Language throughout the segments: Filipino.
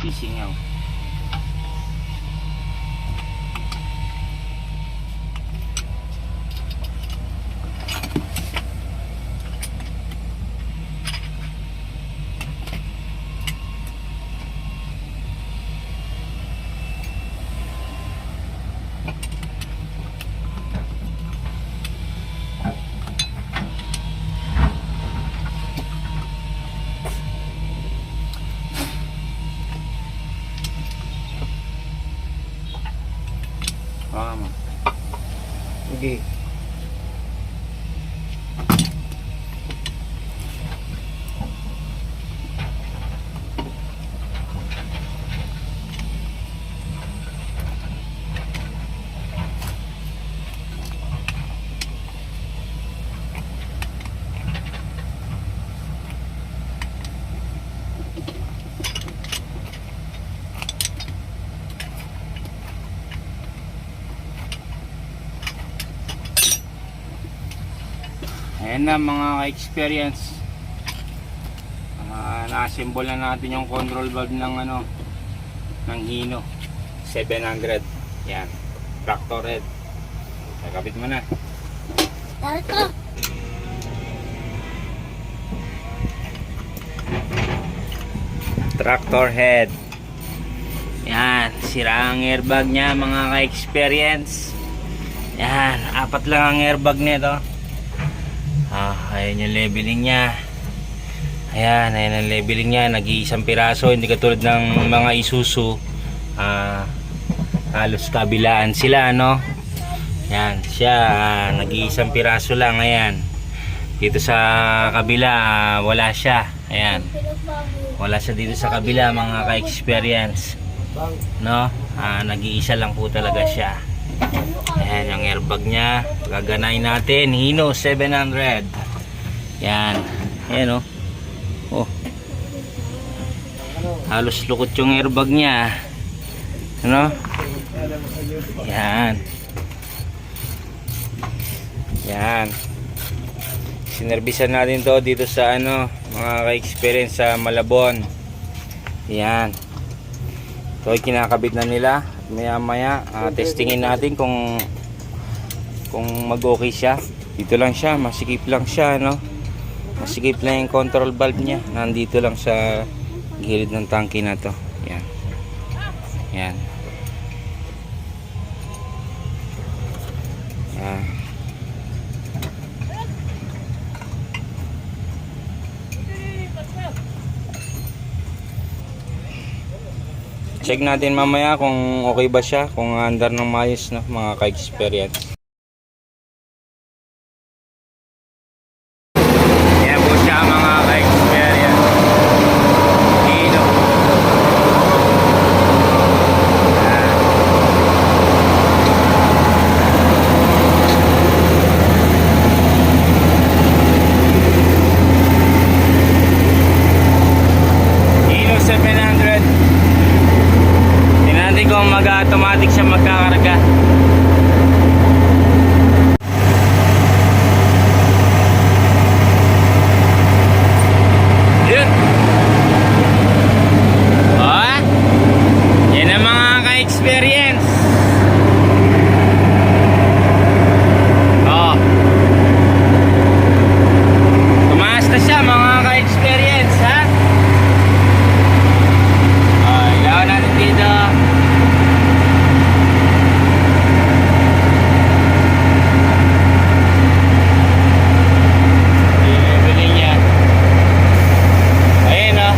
Sisingaw. Tama. Ayan na mga ka-experience. Uh, na-assemble na natin yung control valve ng ano ng Hino 700. Yan. Tractor head. Nakapit mo na. Ito. Tractor head. Yan, sira ang airbag niya mga ka-experience. Yan, apat lang ang airbag nito. Ah, ayan yung leveling niya. Ayan, ayan ang leveling niya. Nag-iisang piraso, hindi katulad ng mga Isuzu. Ah, halos kabilaan sila, no? Yan, siya, ah, nag-iisang piraso lang, ayan. Dito sa kabila, ah, wala siya. Ayan. Wala siya dito sa kabila, mga ka-experience. No? Ah, nag-iisa lang po talaga siya. Ayan yung airbag niya. Gaganayin natin. Hino 700. Yan. Ayan oh. Oh. Halos lukot yung airbag niya. Ano? Yan. Yan. Sinerbisan natin to dito sa ano, mga ka-experience sa Malabon. Yan. So kinakabit na nila. Maya maya ah, testingin natin kung kung mag-okay siya. Dito lang siya, masikip lang siya, no? Masikip lang yung control valve niya. Nandito lang sa gilid ng tangke na to. Yan. Yan. Check natin mamaya kung okay ba siya, kung andar ng mayos na mga ka-experience. Yan po siya mga ka-experience. Dino. Yan. Dino 700. Tingnan natin kung mag-automatic siya magkakarga. Yun. Oh. Yan ang mga ka-experience. Oh. Tumaas na siya mga ka-experience, ha? Oh, ilaw natin dito. Bibili niya. Ayun oh.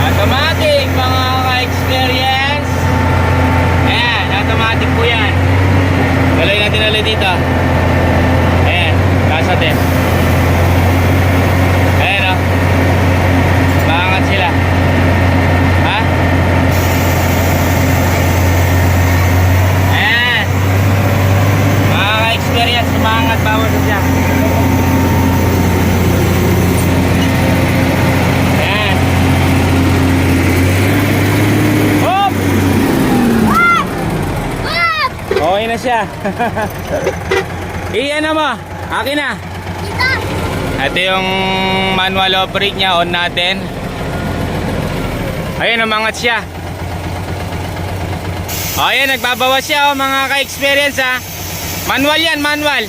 Automatic mga ka-experience. Ayan, automatic po yan. Galoy natin ulit dito. Ayan, taas natin. Ayan o. Maangat sila. Ha? Ayan. Mga ka-experience, maangat bawat siya. Ayan. Hop! Okay na siya. Iyan na mo. Akin na. Dito. Ito yung manual operate niya. On natin. Ayun, umangat siya. O, ayan, nagbabawas siya, oh, mga ka-experience, ha. Manual yan, manual.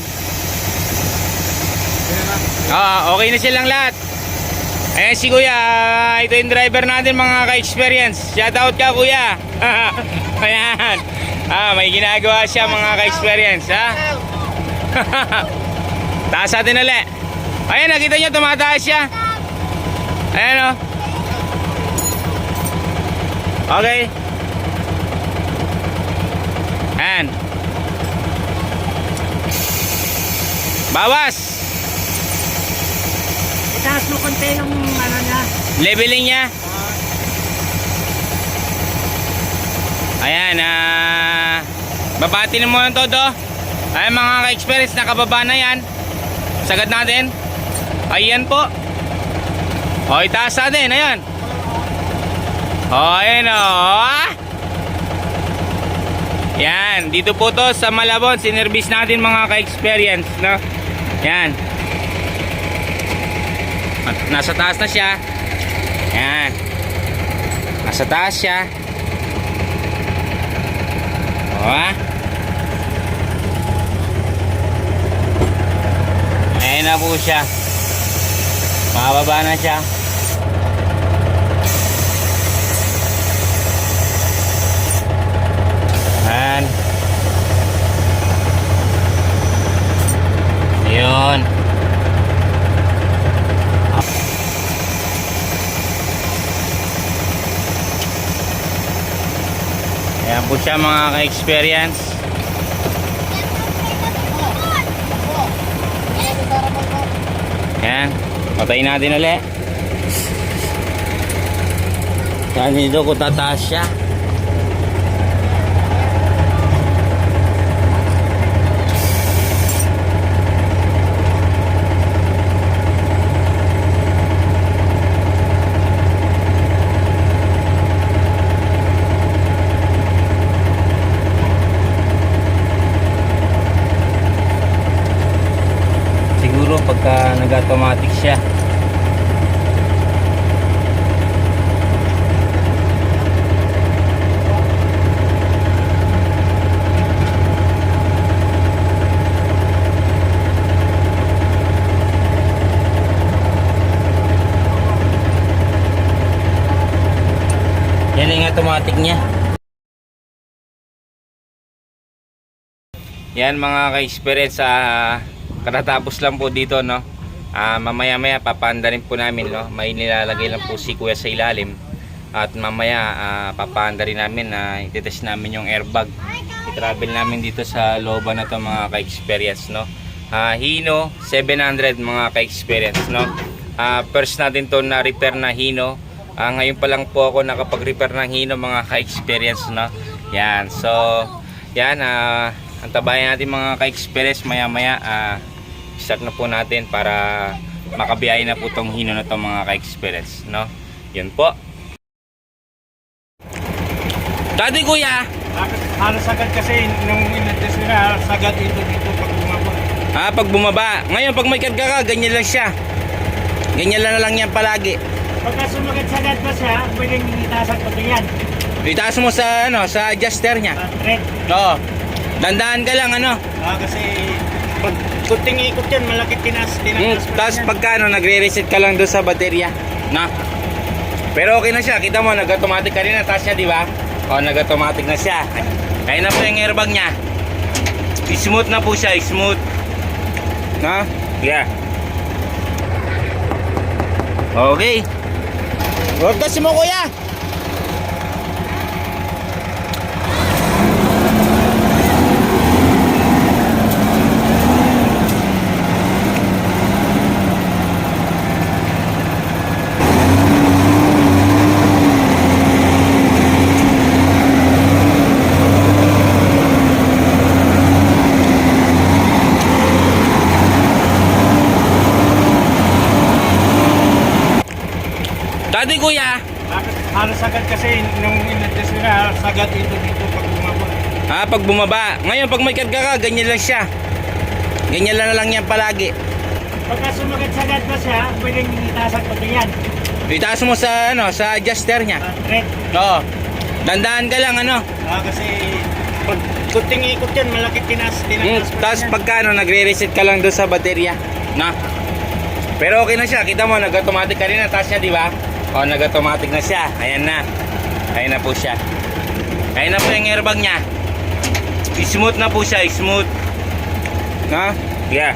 Oo, okay na silang lahat. Ayan si Kuya, ah, ito yung driver natin mga ka-experience. Shout out ka Kuya. Ayan. Ah, may ginagawa siya mga ka-experience, ha? Taas natin ulit. Ayan, nakita nyo, tumataas siya. Ayan, oh. Okay. Ayan. Bawas. Itaas mo konti yung ano niya. Leveling niya. Ayan, ah... babati na muna todo. Ayan mga ka-experience, nakababa na yan. Sagad natin. Ayan po. O, itaas natin, ayan. O, ayan o. Ah! Yan, dito po to sa Malabon, sinervice natin mga ka-experience, no? Yan. At nasa taas na siya. Yan. Nasa taas siya. O, ah. Ayan na po siya. Makababa na siya. Ayan. Yun. Ayan po siya mga ka-experience. Ayan. Patayin natin ulit. Yan dito kung tataas siya. Siguro pagka nag-automatic siya. Yan yung automatic niya. Yan mga ka-experience sa katatapos lang po dito no. Ah, mamaya maya papanda rin po namin no. May nilalagay lang po si Kuya sa ilalim. At mamaya ah, papanda rin namin na itetest namin yung airbag. I-travel namin dito sa looban na to mga ka-experience no. Ah, Hino 700 mga ka-experience no. Ah, first natin to na repair na Hino. Ah, ngayon pa lang po ako nakapag-repair ng Hino mga ka-experience no. Yan. So, yan ah antabayan natin mga ka-experience maya maya ah, start na po natin para makabiyahe na po tong hino na to mga ka-experience no? Yun po. Dati kuya! Halos agad kasi nung inaddress nila, sagad ito dito pag bumabot. ah, pag bumaba. Ngayon pag may karga ka ganyan lang siya. Ganyan lang na lang yan palagi. Pagka sumagat sagad pa siya, pwedeng itaas ang pati yan. itaas mo sa ano sa adjuster niya. Uh, oo. Dandaan ka lang ano? Ah, kasi pag kunting ikot yan, malaki tinas. Mm, Tinatas pa tapos yan. pagka ano, nagre-reset ka lang doon sa baterya. Na. Pero okay na siya. Kita mo, nag-automatic ka rin na taas niya, di ba? O, nag-automatic na siya. Kaya na po yung airbag niya. Smooth na po siya, smooth. Na? Yeah. Okay. Huwag kasi mo, kuya. Dati, kuya. Ah, Halos agad kasi nung inaddress sagad ito dito pag bumabot. Ah, pag bumaba. Ngayon, pag may karga ka, ganyan lang siya. Ganyan lang lang yan palagi. Pagka sumagat-sagat pa siya, pwedeng itasak pati yan. Itaas mo sa ano, sa adjuster niya. Thread. Oo. Dandaan ka lang ano. Ah, kasi pag kunting ikot yan, malaki tinas. Mm, Tinatas pa tapos pagka ano, nagre-reset ka lang doon sa baterya. Na. Pero okay na siya. Kita mo, nag-automatic kanina. Taas niya, di ba? O, nag-automatic na siya. Ayan na. Ayan na po siya. Ayan na po yung airbag niya. Smooth na po siya. Smooth. Na? Yeah.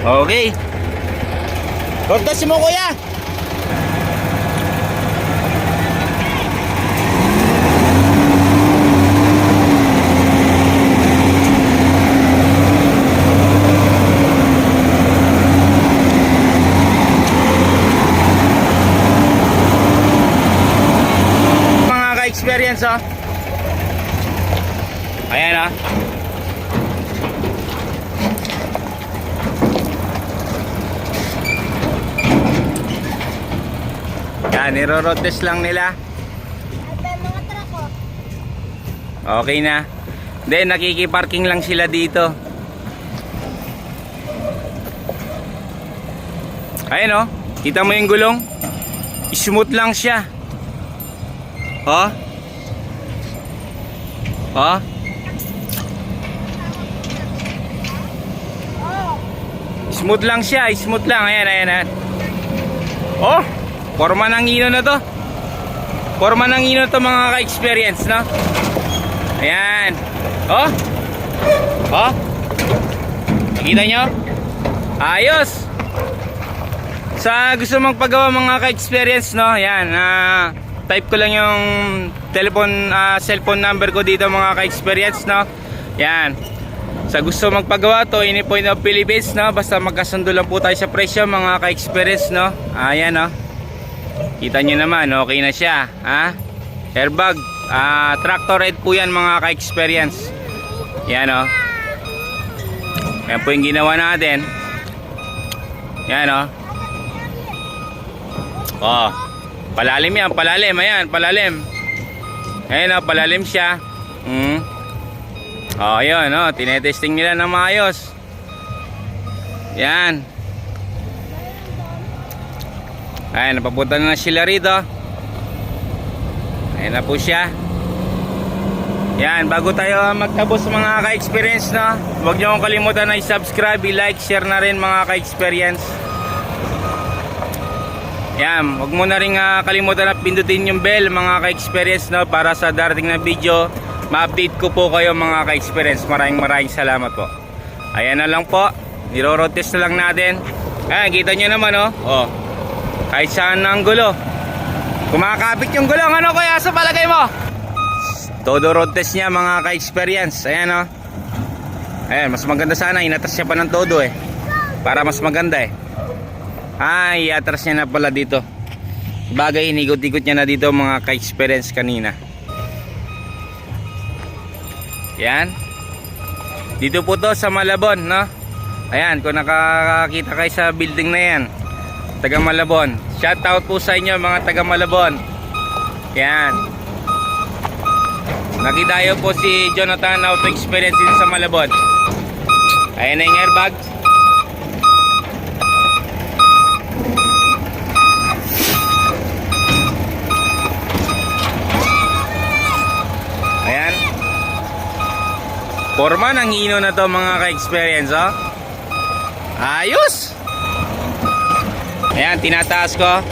Okay. Rotas mo, kuya. mga ka-experience oh. Ayan oh. Yan, niro-road test lang nila. Truck ko. Okay na. Then, nakikiparking lang sila dito. Ayan oh. Kita mo yung gulong? Smooth lang siya. Oh. Oh. Smooth lang siya. Smooth lang. Ayan, ayan, ayan. Oh. Forma ng ino na to. Forma ng ino to mga ka-experience, no? Ayan. Oh. Oh. Nakita nyo? Ayos. Sa gusto magpagawa mga ka-experience, no? Ayan. ah, type ko lang yung telephone, ah, cellphone number ko dito mga ka-experience, no? Ayan. Sa gusto magpagawa to, any point of Philippines, no? Basta magkasundo lang po tayo sa presyo mga ka-experience, no? Ayan, no? Kita nyo naman, okay na siya. Ha? Airbag. Ah, tractor head po yan mga ka-experience. Yan o. Yan po yung ginawa natin. Yan o. Oh. Palalim yan, palalim. Ayan, palalim. Ayan o, palalim siya. Hmm. Oh, yun o. Tinetesting nila ng maayos. Yan. Ayan, napapunta na sila rito. Ayan na po siya. Yan, bago tayo magtapos mga ka-experience no, huwag niyo akong kalimutan na i-subscribe, i-like, share na rin mga ka-experience. Yan, huwag mo na rin ah, kalimutan na pindutin yung bell mga ka-experience no, para sa darating na video, ma-update ko po kayo mga ka-experience. Maraming maraming salamat po. Ayan na lang po, niro-road test na lang natin. Ayan, kita nyo naman oh. oh. Kahit saan ang gulo. Kumakapit yung gulong. Ano kaya sa palagay mo? Todo road test niya mga ka-experience. Ayan o. Ayan, mas maganda sana. Inatas niya pa ng todo eh. Para mas maganda eh. Ay, iatras niya na pala dito. Bagay, inigot-ikot niya na dito mga ka-experience kanina. Yan. Dito po to sa Malabon, no? Ayan, kung nakakakita kayo sa building na yan. Taga Malabon. Shout out po sa inyo mga taga Malabon. Yan. Nakitayo po si Jonathan Auto Experience sa Malabon. Ayan na yung airbag. Ayan. Forma ng ino na to mga ka-experience, oh. Ayos! Ayan, tinataas ko.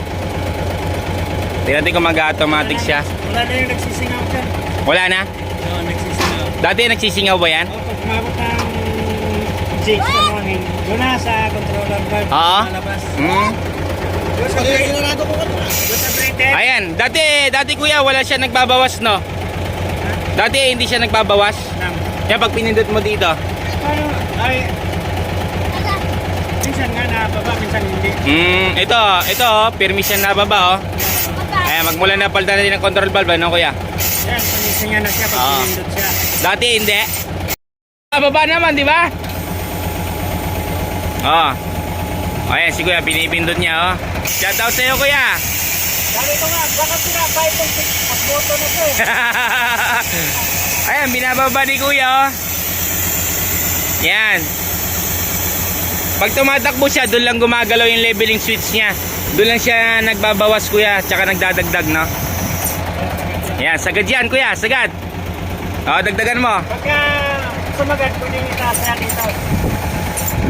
Tingnan natin kung mag-automatic siya. Wala na yung nagsisingaw dyan. Wala na? Oo, nagsisingaw. Dati nagsisingaw ba yan? O, pag umabot ng Jake sa morning, doon na sa controller valve. Oo. Malabas. Hmm. Doon sa breather. Doon sa breather. Ayan, dati, dati kuya, wala siya nagbabawas, no? Dati hindi siya nagbabawas. Yan, pag pinindot mo dito. Ay, nga nababa, minsan hindi. Hmm, ito, ito, oh, permission na baba, oh. Ayan, magmula na palitan natin ng control valve, ano kuya? Yan, panisinga na siya pag Oo. pinindot siya. Dati hindi. Baba naman, di ba? Oh. Ayan, si kuya, pinipindot niya, oh. Shout out sa'yo, kuya. Sabi ko nga, baka pinapay itong pagboto na to eh. Ayan, binababa ni kuya, oh. Yan. Pag tumatakbo siya, doon lang gumagalaw yung leveling switch niya. Doon lang siya nagbabawas kuya, tsaka nagdadagdag no. Yan, sagad yan kuya, sagad. O, dagdagan mo. Pagka sumagat, pwede itaas na dito.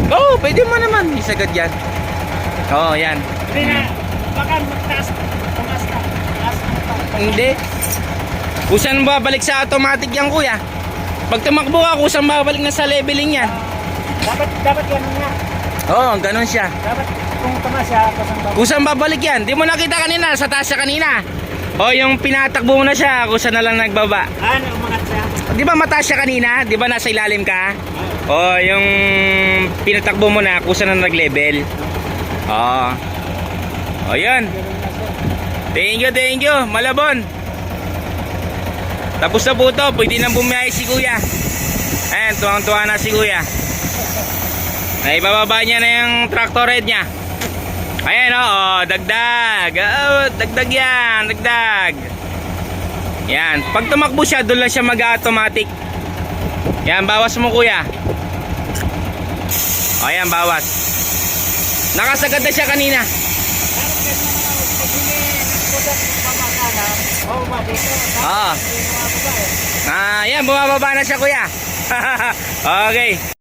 Oo, oh, pwede mo naman. Isagad yan. Oo, yan. Hindi na, baka magtaas, tumas na. Taas na. Hindi. Kusan babalik sa automatic yan kuya. Pag tumakbo ka, kusan babalik na sa leveling yan. Dapat, dapat yan nga. Oo, oh, ganun siya. Dapat kung tumas siya, kasang baba. Kusan babalik yan. Di mo nakita kanina, sa taas siya kanina. O yung pinatakbo mo na siya, kusan na lang nagbaba. Ano, umangat siya. Di ba mataas siya kanina? Di ba nasa ilalim ka? O yung pinatakbo mo na, kusan na nag-level. Oo. O yun. Thank you, thank you. Malabon. Tapos na po to. Pwede nang bumiyahe si kuya. Ayan, tuwang-tuwa na si kuya. Ay, bababa niya na yung tractor head niya. Ayan, oo. dagdag. Oh, dagdag yan. Dagdag. Yan. Pag tumakbo siya, doon lang siya mag-automatic. Yan, bawas mo kuya. O, yan, bawas. Nakasagad na siya kanina. Oh. Oo. Ah, yan, bumababa na siya kuya. okay.